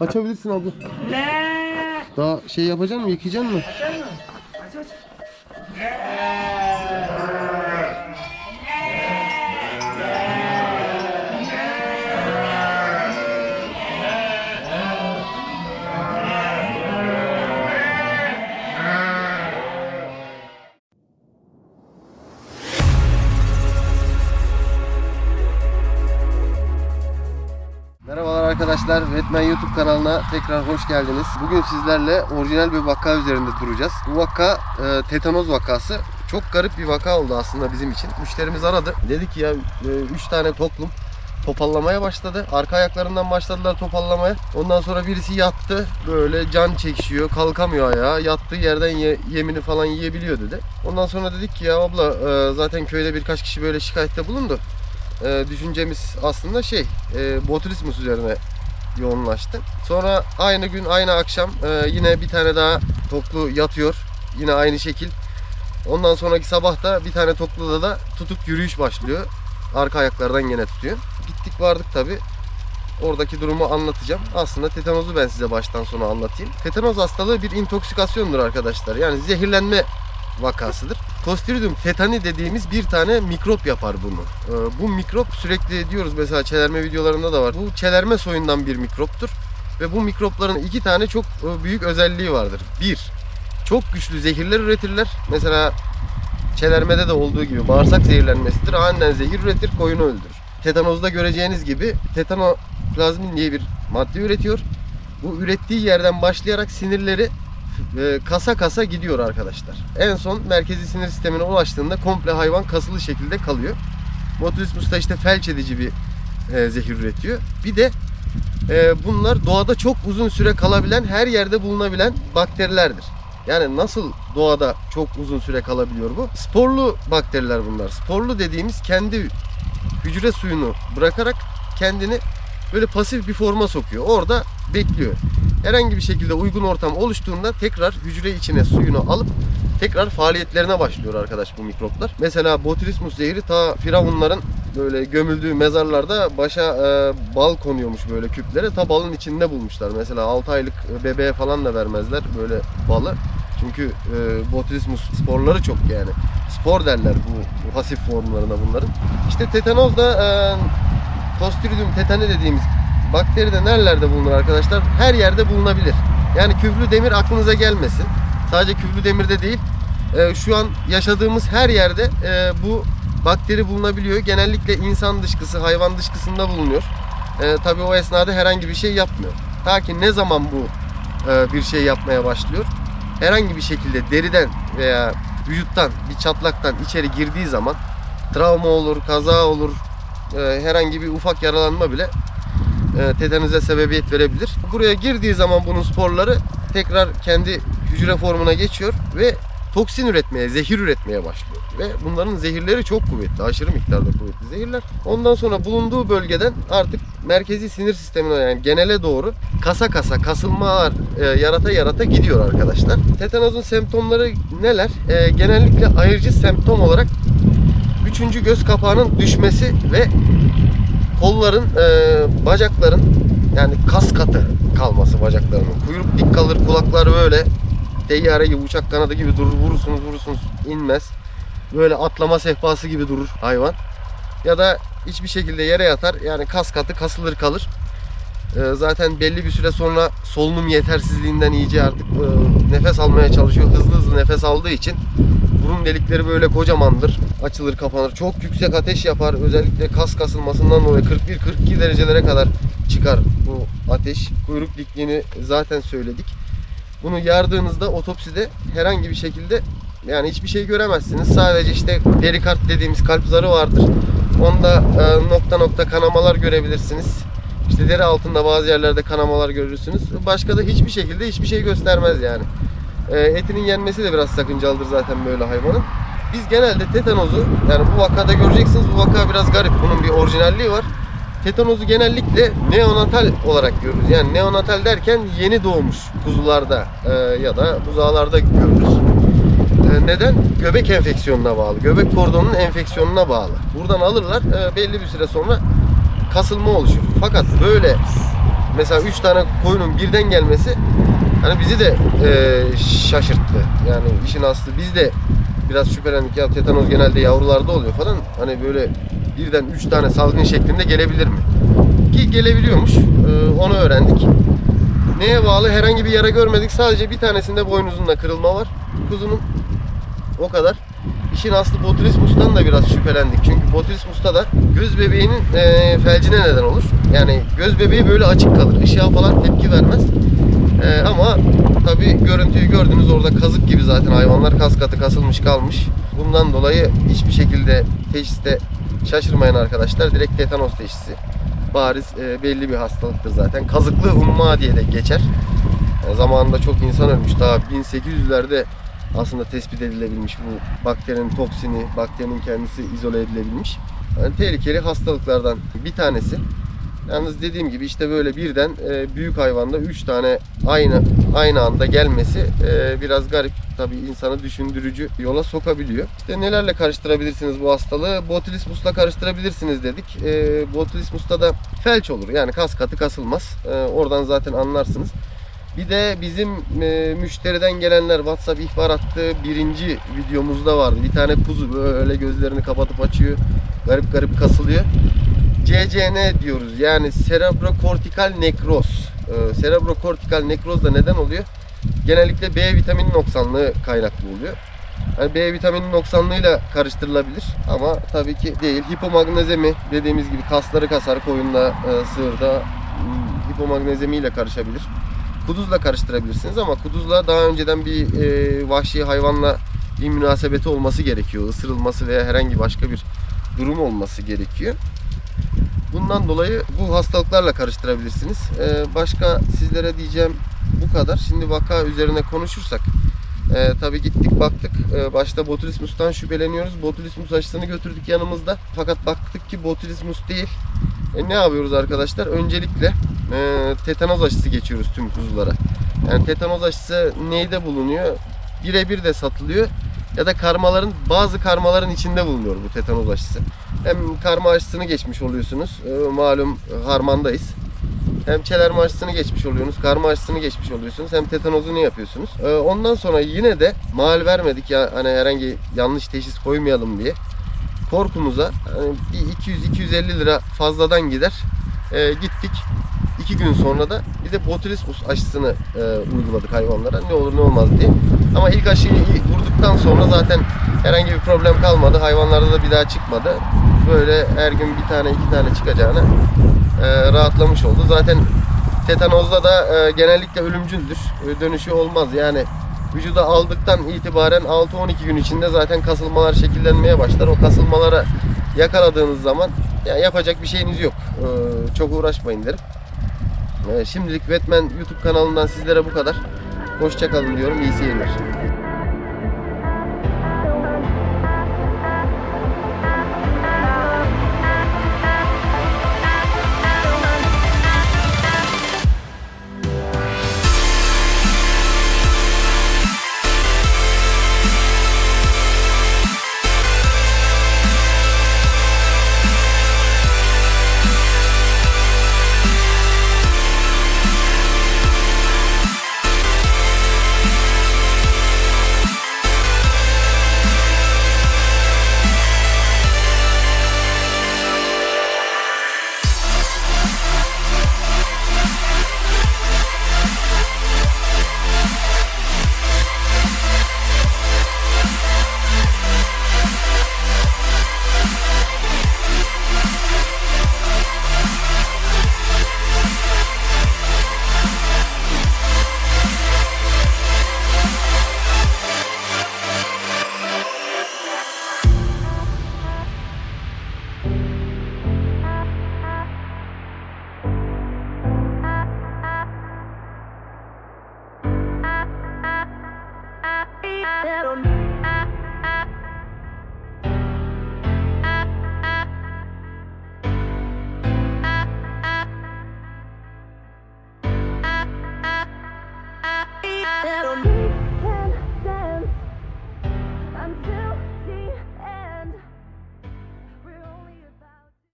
Açabilirsin abla. Ne? Daha şey yapacaksın mı? Yıkayacaksın mı? Arkadaşlar. Wetman YouTube kanalına tekrar hoş geldiniz. Bugün sizlerle orijinal bir vaka üzerinde duracağız. Bu vaka e, tetanoz vakası. Çok garip bir vaka oldu aslında bizim için. Müşterimiz aradı. Dedi ki ya 3 tane toplum topallamaya başladı. Arka ayaklarından başladılar topallamaya. Ondan sonra birisi yattı. Böyle can çekişiyor. Kalkamıyor ayağa. Yattığı yerden ye- yemini falan yiyebiliyor dedi. Ondan sonra dedik ki ya abla e, zaten köyde birkaç kişi böyle şikayette bulundu. E, düşüncemiz aslında şey e, botulismus üzerine yoğunlaştı. Sonra aynı gün aynı akşam e, yine bir tane daha toklu yatıyor. Yine aynı şekil. Ondan sonraki sabah da bir tane tokluda da tutuk yürüyüş başlıyor. Arka ayaklardan yine tutuyor. Gittik vardık tabi. Oradaki durumu anlatacağım. Aslında tetanozu ben size baştan sona anlatayım. Tetanoz hastalığı bir intoksikasyondur arkadaşlar. Yani zehirlenme vakasıdır. Clostridium tetani dediğimiz bir tane mikrop yapar bunu. Ee, bu mikrop sürekli diyoruz mesela çelerme videolarında da var. Bu çelerme soyundan bir mikroptur. Ve bu mikropların iki tane çok e, büyük özelliği vardır. Bir, çok güçlü zehirler üretirler. Mesela çelermede de olduğu gibi bağırsak zehirlenmesidir. Aniden zehir üretir, koyunu öldürür. Tetanozda göreceğiniz gibi tetanoplazmin diye bir madde üretiyor. Bu ürettiği yerden başlayarak sinirleri e, kasa kasa gidiyor arkadaşlar. En son merkezi sinir sistemine ulaştığında komple hayvan kasılı şekilde kalıyor. Botulismus da işte felç edici bir e, zehir üretiyor. Bir de e, bunlar doğada çok uzun süre kalabilen, her yerde bulunabilen bakterilerdir. Yani nasıl doğada çok uzun süre kalabiliyor bu? Sporlu bakteriler bunlar. Sporlu dediğimiz kendi hücre suyunu bırakarak kendini böyle pasif bir forma sokuyor. Orada bekliyor. Herhangi bir şekilde uygun ortam oluştuğunda tekrar hücre içine suyunu alıp tekrar faaliyetlerine başlıyor arkadaş bu mikroplar. Mesela botulismus zehri ta firavunların böyle gömüldüğü mezarlarda başa e, bal konuyormuş böyle küplere. Ta balın içinde bulmuşlar. Mesela 6 aylık bebeğe falan da vermezler böyle balı. Çünkü e, botulismus sporları çok yani. Spor derler bu, bu pasif formlarına bunların. İşte tetanoz da e, Clostridium tetani dediğimiz bakteri de nerelerde bulunur arkadaşlar? Her yerde bulunabilir. Yani küflü demir aklınıza gelmesin. Sadece küflü demirde değil. e, şu an yaşadığımız her yerde e, bu bakteri bulunabiliyor. Genellikle insan dışkısı, hayvan dışkısında bulunuyor. E, tabii o esnada herhangi bir şey yapmıyor. Ta ki ne zaman bu e, bir şey yapmaya başlıyor? Herhangi bir şekilde deriden veya vücuttan bir çatlaktan içeri girdiği zaman travma olur, kaza olur, e, herhangi bir ufak yaralanma bile e, tetanize sebebiyet verebilir. Buraya girdiği zaman bunun sporları tekrar kendi hücre formuna geçiyor ve toksin üretmeye, zehir üretmeye başlıyor. Ve bunların zehirleri çok kuvvetli, aşırı miktarda kuvvetli zehirler. Ondan sonra bulunduğu bölgeden artık merkezi sinir sistemine yani genele doğru kasa kasa kasılmalar e, yarata yarata gidiyor arkadaşlar. Tetanozun semptomları neler? E, genellikle ayırıcı semptom olarak üçüncü göz kapağının düşmesi ve kolların, e, bacakların yani kas katı kalması bacaklarının. Kuyruk dik kalır, kulaklar böyle teyyare gibi, uçak kanadı gibi durur. Vurursunuz vurursunuz inmez. Böyle atlama sehpası gibi durur hayvan. Ya da hiçbir şekilde yere yatar. Yani kas katı kasılır kalır. E, zaten belli bir süre sonra solunum yetersizliğinden iyice artık e, nefes almaya çalışıyor. Hızlı hızlı nefes aldığı için burun delikleri böyle kocamandır. Açılır kapanır. Çok yüksek ateş yapar. Özellikle kas kasılmasından dolayı 41-42 derecelere kadar çıkar bu ateş. Kuyruk dikliğini zaten söyledik. Bunu yardığınızda otopside herhangi bir şekilde yani hiçbir şey göremezsiniz. Sadece işte perikard dediğimiz kalp zarı vardır. Onda e, nokta nokta kanamalar görebilirsiniz. İşte deri altında bazı yerlerde kanamalar görürsünüz. Başka da hiçbir şekilde hiçbir şey göstermez yani. E, etinin yenmesi de biraz sakıncalıdır zaten böyle hayvanın. Biz genelde tetanozu yani bu vakada göreceksiniz bu vaka biraz garip. Bunun bir orijinalliği var. Tetanozu genellikle neonatal olarak görürüz. Yani neonatal derken yeni doğmuş kuzularda e, ya da buzağlarda görürüz. E, neden? Göbek enfeksiyonuna bağlı. Göbek kordonunun enfeksiyonuna bağlı. Buradan alırlar e, belli bir süre sonra kasılma oluşur. Fakat böyle mesela 3 tane koyunun birden gelmesi hani bizi de e, şaşırttı. Yani işin aslı biz de biraz şüphelendik ya tetanoz genelde yavrularda oluyor falan. Hani böyle birden 3 tane salgın şeklinde gelebilir mi? Ki gelebiliyormuş. E, onu öğrendik. Neye bağlı? Herhangi bir yara görmedik. Sadece bir tanesinde boynuzunda kırılma var. Kuzunun. O kadar. İşin aslı botulismus'tan da biraz şüphelendik. Çünkü botulismus'ta da göz bebeğinin e, felcine neden olur. Yani göz bebeği böyle açık kalır. Işığa falan tepki vermez. E, ama tabi görüntüyü gördünüz orada kazık gibi zaten hayvanlar kas katı kasılmış kalmış. Bundan dolayı hiçbir şekilde teşhiste şaşırmayan arkadaşlar direkt tetanos teşhisi. Bariz e, belli bir hastalıktır zaten. Kazıklı humma diye de geçer. E, zamanında çok insan ölmüş. Daha 1800'lerde aslında tespit edilebilmiş bu bakterinin toksini, bakterinin kendisi izole edilebilmiş. Yani tehlikeli hastalıklardan bir tanesi. Yalnız dediğim gibi işte böyle birden e, büyük hayvanda 3 tane aynı aynı anda gelmesi e, biraz garip. Tabii insanı düşündürücü yola sokabiliyor. İşte nelerle karıştırabilirsiniz bu hastalığı? Botulismus'la karıştırabilirsiniz dedik. E, botulismus'ta da felç olur. Yani kas katı kasılmaz. Oradan zaten anlarsınız. Bir de bizim e, müşteriden gelenler WhatsApp ihbar attığı birinci videomuzda vardı. Bir tane kuzu böyle gözlerini kapatıp açıyor. Garip garip kasılıyor. CCN diyoruz. Yani cerebrokortikal nekroz. Ee, cerebrokortikal nekroz da neden oluyor? Genellikle B vitamini noksanlığı kaynaklı oluyor. Yani B vitamini noksanlığıyla karıştırılabilir ama tabii ki değil. Hipomagnezemi dediğimiz gibi kasları kasar koyunda, e, sığırda hmm, hipomagnezemiyle karışabilir. Kuduzla karıştırabilirsiniz ama kuduzla daha önceden bir e, vahşi hayvanla bir münasebeti olması gerekiyor. Isırılması veya herhangi başka bir durum olması gerekiyor. Bundan dolayı bu hastalıklarla karıştırabilirsiniz. Ee, başka sizlere diyeceğim bu kadar. Şimdi vaka üzerine konuşursak. E, tabii gittik baktık. E, başta botulismus'tan şüpheleniyoruz. Botulismus aşısını götürdük yanımızda. Fakat baktık ki botulismus değil. E, ne yapıyoruz arkadaşlar? Öncelikle e, tetanoz aşısı geçiyoruz tüm kuzulara. Yani tetanoz aşısı neyde bulunuyor? Birebir de satılıyor. Ya da karmaların bazı karmaların içinde bulunuyor bu tetanoz aşısı. Hem karma aşısını geçmiş oluyorsunuz. E, malum harmandayız. Hem çelerme aşısını geçmiş oluyorsunuz, karma aşısını geçmiş oluyorsunuz. Hem tetanozunu yapıyorsunuz. E, ondan sonra yine de mal vermedik ya hani herhangi yanlış teşhis koymayalım diye. Korkumuza hani bir 200-250 lira fazladan gider. E, gittik. İki gün sonra da bir de botulismus aşısını e, uyguladık hayvanlara. Ne olur ne olmaz diye. Ama ilk aşıyı vurduktan sonra zaten herhangi bir problem kalmadı. Hayvanlarda da bir daha çıkmadı. Böyle her gün bir tane iki tane çıkacağına e, rahatlamış oldu. Zaten tetanozda da e, genellikle ölümcüldür. E, dönüşü olmaz. Yani vücuda aldıktan itibaren 6-12 gün içinde zaten kasılmalar şekillenmeye başlar. O kasılmalara yakaladığınız zaman yani yapacak bir şeyiniz yok. E, çok uğraşmayın derim. Şimdilik Batman YouTube kanalından sizlere bu kadar. Hoşçakalın diyorum. İyi seyirler.